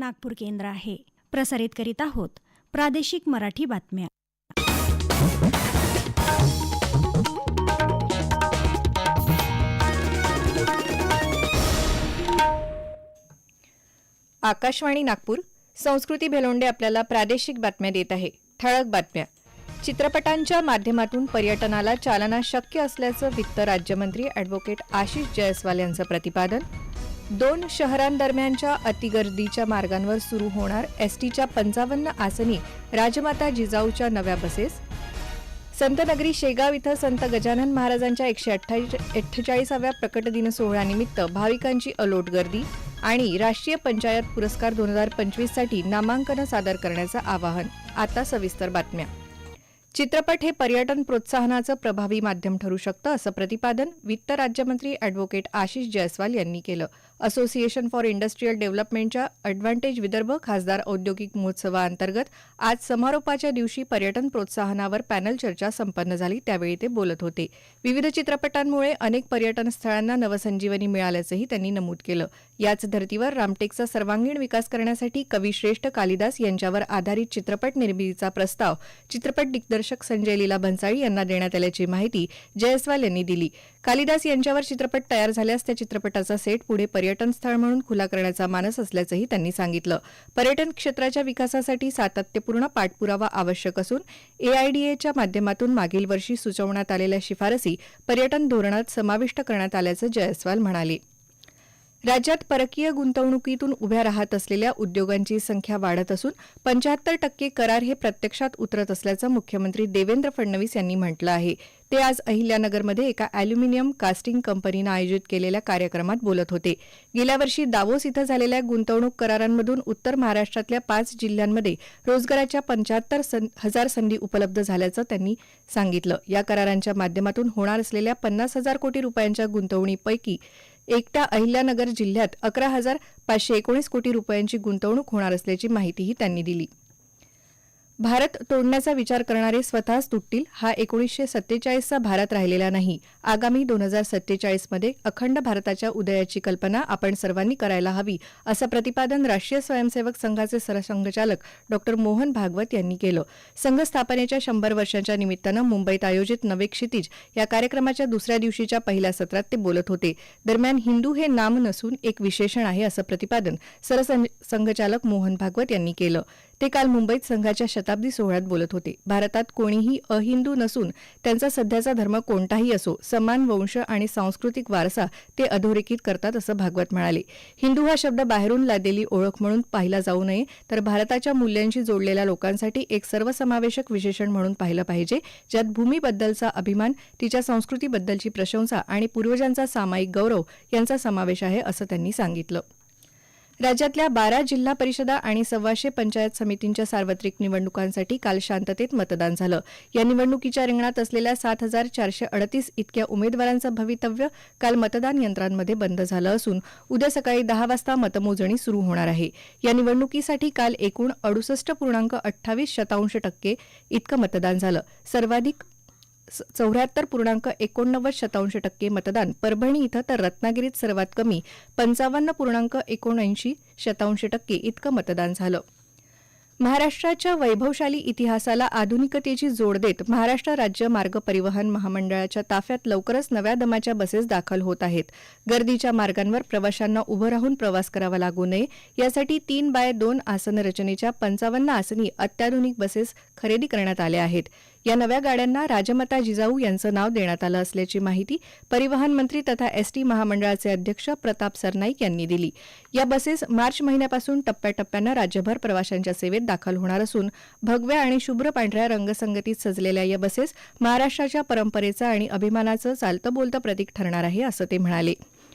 नागपूर केंद्र आहे. प्रसारित करीत आहोत प्रादेशिक मराठी बातम्या. आकाशवाणी नागपूर संस्कृती भेलोंडे आपल्याला प्रादेशिक बातम्या देत आहे. ठळक बातम्या. चित्रपटांच्या माध्यमातून पर्यटनाला चालना शक्य असल्याचं वित्त राज्यमंत्री ॲडव्होकेट आशिष जयस्वाल यांचं प्रतिपादन दोन शहरांदरम्यानच्या अतिगर्दीच्या मार्गांवर सुरू होणार एसटीच्या पंचावन्न आसनी राजमाता जिजाऊच्या नव्या बसेस. संतनगरी शेगाव इथं संत गजानन महाराजांच्या एकशे अठ्ठेचाळीसाव्या प्रकट दिन सोहळ्यानिमित्त भाविकांची अलोट गर्दी आणि राष्ट्रीय पंचायत पुरस्कार दोन हजार पंचवीससाठी नामांकन सादर करण्याचं आवाहन. आता सविस्तर बातम्या. चित्रपट हे पर्यटन प्रोत्साहनाचं प्रभावी माध्यम ठरू शकतं असं प्रतिपादन वित्त राज्यमंत्री अॅडव्होकेट आशिष जयस्वाल यांनी केलं. असोसिएशन फॉर इंडस्ट्रीयल डेव्हलपमेंटच्या अॅडव्हान्टेज विदर्भ खासदार औद्योगिक महोत्सवाअंतर्गत आज समारोपाच्या दिवशी पर्यटन प्रोत्साहनावर पॅनल चर्चा संपन्न झाली. त्यावेळी ते बोलत होते. विविध चित्रपटांमुळे अनेक पर्यटन स्थळांना नवसंजीवनी मिळाल्याचंही त्यांनी नमूद केलं. याच धर्तीवर रामटेकचा सर्वांगीण विकास करण्यासाठी कविश्रेष्ठ कालिदास यांच्यावर आधारित चित्रपट निर्मितीचा प्रस्ताव चित्रपट दिग्दर्शक संजय लीला भन्साळी यांना देण्यात आल्याची माहिती जयस्वाल यांनी दिली. कालिदास यांच्यावर चित्रपट तयार झाल्यास त्या चित्रपटाचा सेट पुढे पर्यटन स्थळ म्हणून खुला करण्याचा मानस असल्याचंही त्यांनी सांगितलं. पर्यटन क्षेत्राच्या विकासासाठी सातत्यपूर्ण पाठपुरावा आवश्यक असून एआयडीएच्या माध्यमातून मागील वर्षी सुचवण्यात आलेल्या शिफारसी पर्यटन धोरणात समाविष्ट करण्यात आल्याचं जयस्वाल म्हणाले. राज्यात परकीय गुंतवणुकीतून उभ्या राहत असलेल्या उद्योगांची संख्या वाढत असून पंच्याहत्तर टक्के करार हे प्रत्यक्षात उतरत असल्याचं मुख्यमंत्री देवेंद्र फडणवीस यांनी म्हटलं आहे. ते आज अहिल्यानगरमध्ये एका अॅल्युमिनियम कास्टिंग कंपनीनं आयोजित केलेल्या कार्यक्रमात बोलत होते. गेल्या वर्षी दावोस इथं झालेल्या गुंतवणूक करारांमधून उत्तर महाराष्ट्रातल्या पाच जिल्ह्यांमध्ये रोजगाराच्या पंच्याहत्तर हजार संधी उपलब्ध झाल्याचं त्यांनी सांगितलं. या करारांच्या माध्यमातून होणार असलेल्या पन्नास हजार कोटी रुपयांच्या गुंतवणुकीपैकी एकट्या अहिल्यानगर जिल्ह्यात अकरा हजार पाचशे एकोणीस कोटी रुपयांची गुंतवणूक होणार असल्याची माहितीही त्यांनी दिली. भारत तोडण्याचा विचार करणारे स्वतःच तुटतील हा एकोणीसशे सत्तेचाळीसचा भारत राहिलेला नाही. आगामी दोन हजार सत्तेचाळीसमध्ये अखंड भारताच्या उदयाची कल्पना आपण सर्वांनी करायला हवी असं प्रतिपादन राष्ट्रीय स्वयंसेवक संघाचे सरसंघचालक डॉक्टर मोहन भागवत यांनी केलं. संघ स्थापनेच्या शंभर वर्षांच्या निमित्तानं मुंबईत आयोजित नवे क्षितिज या कार्यक्रमाच्या दुसऱ्या दिवशीच्या पहिल्या सत्रात ते बोलत होते. दरम्यान हिंदू हे नाम नसून एक विशेषण आहे असं प्रतिपादन सरसंघचालक मोहन भागवत यांनी केलं. ते काल मुंबईत संघाच्या शताब्दी सोहळ्यात बोलत होते. भारतात कोणीही अहिंदू नसून त्यांचा सध्याचा धर्म कोणताही असो समान वंश आणि सांस्कृतिक वारसा ते अधोरेखित करतात असं भागवत म्हणाले. हिंदू हा शब्द बाहेरून लादलेली ओळख म्हणून पाहिला जाऊ नये तर भारताच्या मूल्यांशी जोडलेल्या लोकांसाठी एक सर्वसमावेशक विशेषण म्हणून पाहिलं पाहिजे ज्यात भूमीबद्दलचा अभिमान तिच्या संस्कृतीबद्दलची प्रशंसा आणि पूर्वजांचा सामायिक गौरव यांचा समावेश आहे असं त्यांनी सांगितलं. राज्यातल्या बारा जिल्हा परिषदा आणि सव्वाशे पंचायत समितींच्या सार्वत्रिक निवडणुकांसाठी काल शांततेत मतदान झालं. या निवडणुकीच्या रिंगणात असलेल्या सात हजार चारशे अडतीस इतक्या उमेदवारांचं भवितव्य काल मतदान यंत्रांमध्ये बंद झालं असून उद्या सकाळी दहा वाजता मतमोजणी सुरू होणार आहे. या निवडणुकीसाठी काल एकूण अडुसष्ट पूर्णांक अठ्ठावीस शतांश टक्के इतकं मतदान झालं. सर्वाधिक चौऱ्याहत्तर पूर्णांक एकोणनव्वद शतांश टक्के मतदान परभणी इथं तर रत्नागिरीत सर्वात कमी पंचावन्न पूर्णांक एकोणऐंशी शतांश टक्के इतकं मतदान झालं. महाराष्ट्राच्या वैभवशाली इतिहासाला आधुनिकतेची जोड देत महाराष्ट्र राज्य मार्ग परिवहन महामंडळाच्या ताफ्यात लवकरच नव्या दमाच्या बसेस दाखल होत आहेत. गर्दीच्या मार्गांवर प्रवाशांना उभं राहून प्रवास करावा लागू नये. यासाठी तीन बाय दोन आसन रचनेच्या पंचावन्न आसनी अत्याधुनिक बसेस खरेदी करण्यात आल्या आहेत. या नव्या गाड्यांना राजमाता जिजाऊ यांचं नाव देण्यात आलं असल्याची माहिती परिवहन मंत्री तथा एसटी महामंडळाचे अध्यक्ष प्रताप सरनाईक यांनी दिली. या बसेस मार्च महिन्यापासून टप्प्याटप्प्यानं राज्यभर प्रवाशांच्या सेवेत दाखल होणार असून भगव्या आणि शुभ्र पांढऱ्या रंगसंगतीत सजलेल्या या बसेस महाराष्ट्राच्या परंपरेचं आणि अभिमानाचं चालतं बोलतं प्रतीक ठरणार आहे असं ते म्हणाले.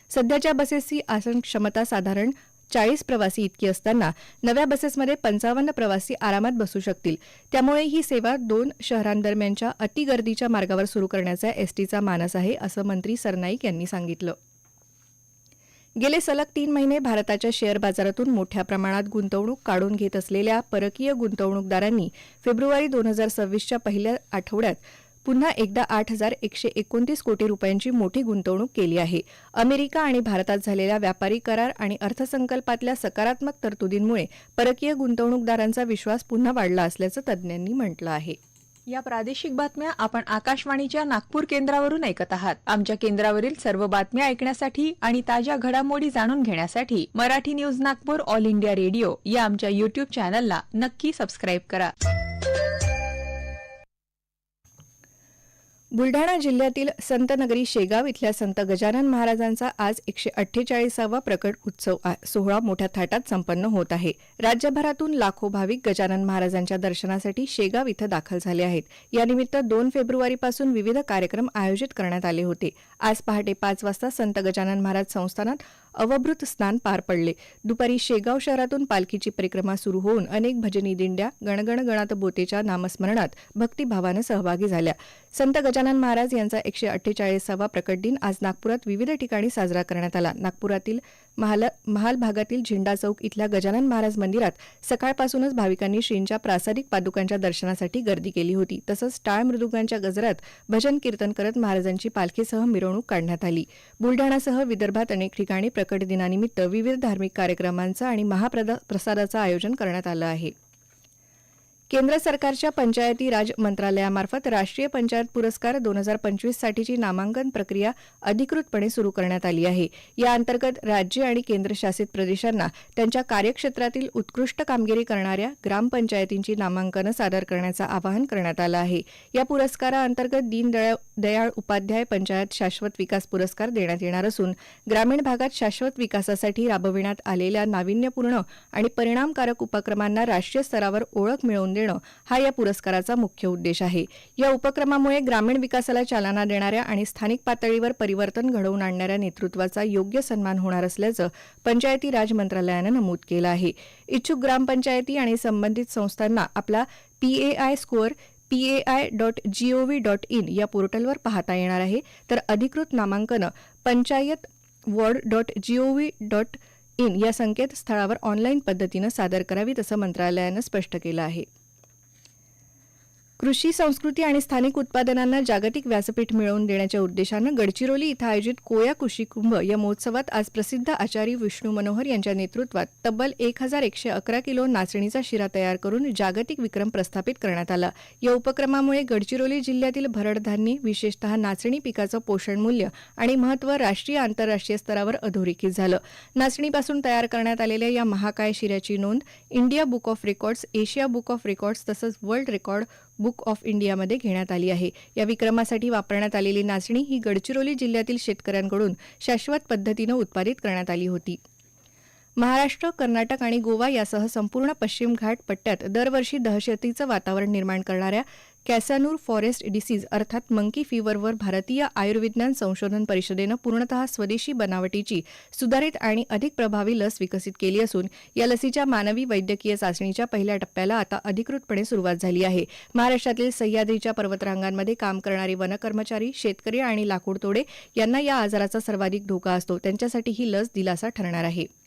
सध्याच्या बसेसची आसन क्षमता साधारण चाळीस प्रवासी इतकी असताना नव्या बसेसमध्ये पंचावन्न प्रवासी आरामात बसू शकतील. त्यामुळे ही सेवा दोन शहरांदरम्यानच्या अतिगर्दीच्या मार्गावर सुरू करण्याचा एसटीचा मानस आहे असं मंत्री सरनाईक यांनी सांगितलं. गेले सलग तीन महिने भारताच्या शेअर बाजारातून मोठ्या प्रमाणात गुंतवणूक काढून घेत असलेल्या परकीय गुंतवणूकदारांनी फेब्रुवारी दोन हजार सव्वीसच्या पहिल्या आठवड्यात पुन्हा एकदा आठ हजार एकशे एकोणतीस कोटी रुपयांची मोठी गुंतवणूक केली आहे. अमेरिका आणि भारतात झालेल्या व्यापारी करार आणि अर्थसंकल्पातल्या सकारात्मक तरतुदींमुळे परकीय गुंतवणूकदारांचा विश्वास पुन्हा वाढला असल्याचं तज्ज्ञांनी म्हटलं आहे. या प्रादेशिक बातम्या आपण आकाशवाणीच्या नागपूर केंद्रावरून ऐकत आहात. आमच्या केंद्रावरील सर्व बातम्या ऐकण्यासाठी आणि ताज्या घडामोडी जाणून घेण्यासाठी Marathi news Nagpur all India radio या आमच्या युट्यूब चॅनलला नक्की सबस्क्राईब करा. बुलढाणा जिल्ह्यातील संतनगरी शेगाव इथल्या संत गजानन महाराजांचा आज एकशे अठ्ठेचाळीसावा प्रकट उत्सव सोहळा मोठ्या थाटात संपन्न होत आहे. राज्यभरातून लाखो भाविक गजानन महाराजांच्या दर्शनासाठी शेगाव इथं दाखल झाले आहेत. यानिमित्त दोन फेब्रुवारीपासून विविध कार्यक्रम आयोजित करण्यात आले होते. आज पहाटे पाच वाजता संत गजानन महाराज संस्थानात अवभृत स्नान पार पडले. दुपारी शेगाव शहरातून पालखीची परिक्रमा सुरू होऊन अनेक भजनी दिंड्या गणगण गणात बोतेच्या नामस्मरणात भक्तिभावानं सहभागी झाल्या. संत गजानन महाराज यांचा एकशे अठ्ठेचाळीसावा प्रकट दिन आज नागपुरात विविध ठिकाणी साजरा करण्यात आला. नागपुरातील महाल महाल भागातील झेंडा चौक इथल्या गजानन महाराज मंदिरात सकाळपासूनच भाविकांनी श्रींच्या प्रासादिक पादुकांच्या दर्शनासाठी गर्दी केली होती. तसंच टाळ मृदुंगांच्या गजरात भजन कीर्तन करत महाराजांची पालखीसह मिरवणूक काढण्यात आली. बुलढाणासह विदर्भात अनेक ठिकाणी प्रकट दिनानिमित्त विविध धार्मिक कार्यक्रमांचं आणि महाप्रदा प्रसादाचं आयोजन करण्यात आलं आहे. केंद्र सरकारच्या पंचायती राज मंत्रालयामार्फत राष्ट्रीय पंचायत पुरस्कार दोन हजार पंचवीस साठीची नामांकन प्रक्रिया अधिकृतपणे सुरू करण्यात आली आहे. या अंतर्गत राज्य आणि केंद्रशासित प्रदेशांना त्यांच्या कार्यक्षेत्रातील उत्कृष्ट कामगिरी करणाऱ्या ग्रामपंचायतींची नामांकनं सादर करण्याचं आवाहन करण्यात आलं आहे. या पुरस्काराअंतर्गत दीनदयाळ दयाळ उपाध्याय पंचायत शाश्वत विकास पुरस्कार देण्यात येणार असून ग्रामीण भागात शाश्वत विकासासाठी राबविण्यात आलेल्या नाविन्यपूर्ण आणि परिणामकारक उपक्रमांना राष्ट्रीय स्तरावर ओळख मिळवून देणं हा या पुरस्काराचा मुख्य उद्देश आहे. या उपक्रमामुळे ग्रामीण विकासाला चालना देणाऱ्या आणि स्थानिक पातळीवर परिवर्तन घडवून आणणाऱ्या नेतृत्वाचा योग्य सन्मान होणार असल्याचं पंचायती राज मंत्रालयानं नमूद केलं आहे. इच्छुक ग्रामपंचायती आणि संबंधित संस्थांना आपला PAI score PAI dot G O V dot in या पोर्टलवर पाहता येणार आहे. तर अधिकृत नामांकनं panchayat ward dot G O V dot in या संकेतस्थळावर ऑनलाईन पद्धतीनं सादर करावीत असं मंत्रालयानं स्पष्ट केलं आहे. कृषी संस्कृती आणि स्थानिक उत्पादनांना जागतिक व्यासपीठ मिळवून देण्याच्या उद्देशानं गडचिरोली इथं आयोजित कोया कृषी कुंभ या महोत्सवात आज प्रसिद्ध आचारी विष्णू मनोहर यांच्या नेतृत्वात तब्बल एक हजार एकशे अकरा किलो नाचणीचा शिरा तयार करून जागतिक विक्रम प्रस्थापित करण्यात आला. या उपक्रमामुळे गडचिरोली जिल्ह्यातील भरडधान्य विशेषतः नाचणी पिकाचं पोषण मूल्य आणि महत्त्व राष्ट्रीय आंतरराष्ट्रीय स्तरावर अधोरेखित झालं. नाचणीपासून तयार करण्यात आलेल्या या महाकाय शिऱ्याची नोंद India book of records Asia book of records तसंच वर्ल्ड रेकॉर्ड बुक ऑफ इंडियामध्ये घेण्यात आली आहे. या विक्रमासाठी वापरण्यात आलेली नाचणी ही गडचिरोली जिल्ह्यातील शेतकऱ्यांकडून शाश्वत पद्धतीनं उत्पादित करण्यात आली होती. महाराष्ट्र कर्नाटक आणि गोवा यासह संपूर्ण पश्चिम घाट पट्ट्यात दरवर्षी दहशतीचं वातावरण निर्माण करणाऱ्या कॅसानूर फॉरेस्ट डिसीज अर्थात मंकी फीवरवर भारतीय आयुर्विज्ञान संशोधन परिषदेनं पूर्णतः स्वदेशी बनावटीची सुधारित आणि अधिक प्रभावी लस विकसित केली असून या लसीच्या मानवी वैद्यकीय चाचणीच्या पहिल्या टप्प्याला आता अधिकृतपणे सुरुवात झाली आहे. महाराष्ट्रातील सह्याद्रीच्या पर्वतरांगांमध्ये काम करणारे वनकर्मचारी शेतकरी आणि लाकूडतोडे यांना या आजाराचा सर्वाधिक धोका असतो. त्यांच्यासाठी ही लस दिलासा ठरणार आहे.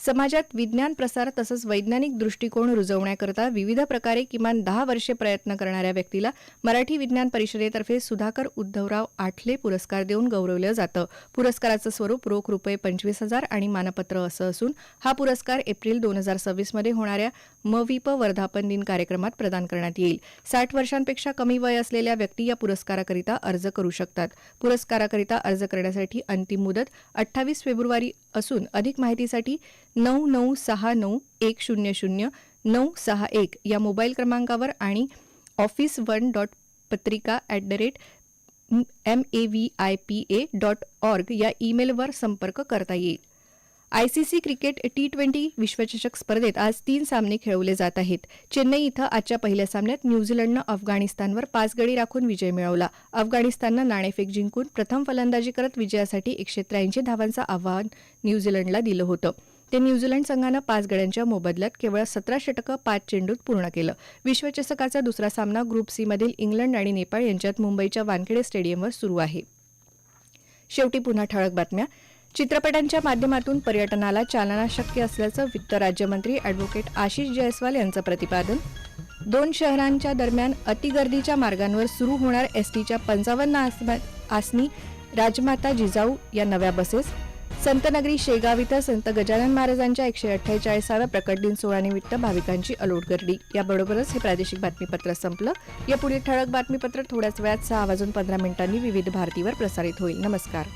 समाजात विज्ञान प्रसार तसंच वैज्ञानिक दृष्टिकोन रुजवण्याकरता विविध प्रकारे किमान दहा वर्षे प्रयत्न करणाऱ्या व्यक्तीला मराठी विज्ञान परिषदेतर्फे सुधाकर उद्धवराव आठले पुरस्कार देऊन गौरवलं जातं. पुरस्काराचं स्वरूप रोख रुपये पंचवीस हजार आणि मानपत्र असं असून हा पुरस्कार एप्रिल दोन हजार सव्वीसमध्ये होणाऱ्या मविप वर्धापन दिन कार्यक्रमात प्रदान करण्यात येईल. साठ वर्षांपेक्षा कमी वय असलेल्या व्यक्ती या पुरस्काराकरिता अर्ज करू शकतात. पुरस्काराकरिता अर्ज करण्यासाठी अंतिम मुदत अठ्ठावीस फेब्रुवारी असून अधिक माहितीसाठी नऊ नऊ सहा नऊ एक शून्य शून्य नऊ सहा एक या मोबाईल क्रमांकावर आणि office one dot Patrika at the rate M A V I P A dot org या ईमेलवर संपर्क करता येईल. I C C cricket T twenty विश्वचषक स्पर्धेत आज तीन सामने खेळवले जात आहेत. चेन्नई इथं आजच्या पहिल्या सामन्यात न्यूझीलंडनं अफगाणिस्तानवर पाच गडी राखून विजय मिळवला. अफगाणिस्ताननं नाणेफेक जिंकून प्रथम फलंदाजी करत विजयासाठी एकशे त्र्याऐंशी धावांचं आव्हान न्यूझीलंडला दिलं होतं. ते न्यूझीलंड संघानं पाच गड्यांच्या मोबदल्यात केवळ सतरा षटकं पाच चेंडूत पूर्ण केलं. विश्वचषकाचा दुसरा सामना ग्रुप सी मधील इंग्लंड आणि नेपाळ यांच्यात मुंबईच्या वानखेडे स्टेडियमवर सुरू आहे. शेवटी पुन्हा ठळक बातम्या. चित्रपटांच्या माध्यमातून पर्यटनाला चालना शक्य असल्याचं वित्त राज्यमंत्री अॅडव्होकेट आशिष जयस्वाल यांचं प्रतिपादन. दोन शहरांच्या दरम्यान अतिगर्दीच्या मार्गांवर सुरू होणार एस टीच्या पंचावन्न आसमा- आसनी राजमाता जिजाऊ या नव्या बसेस. संतनगरी शेगाव इथं संत गजानन महाराजांच्या एकशे अठ्ठेचाळीसाव्या प्रकट दिन सोहळ्यानिमित्त भाविकांची अलोट गर्दी. याबरोबरच हे प्रादेशिक बातमीपत्र संपलं. या पुढील ठळक बातमीपत्र थोड्याच वेळात सहा वाजून पंधरा मिनिटांनी विविध भारतीवर प्रसारित होईल. नमस्कार.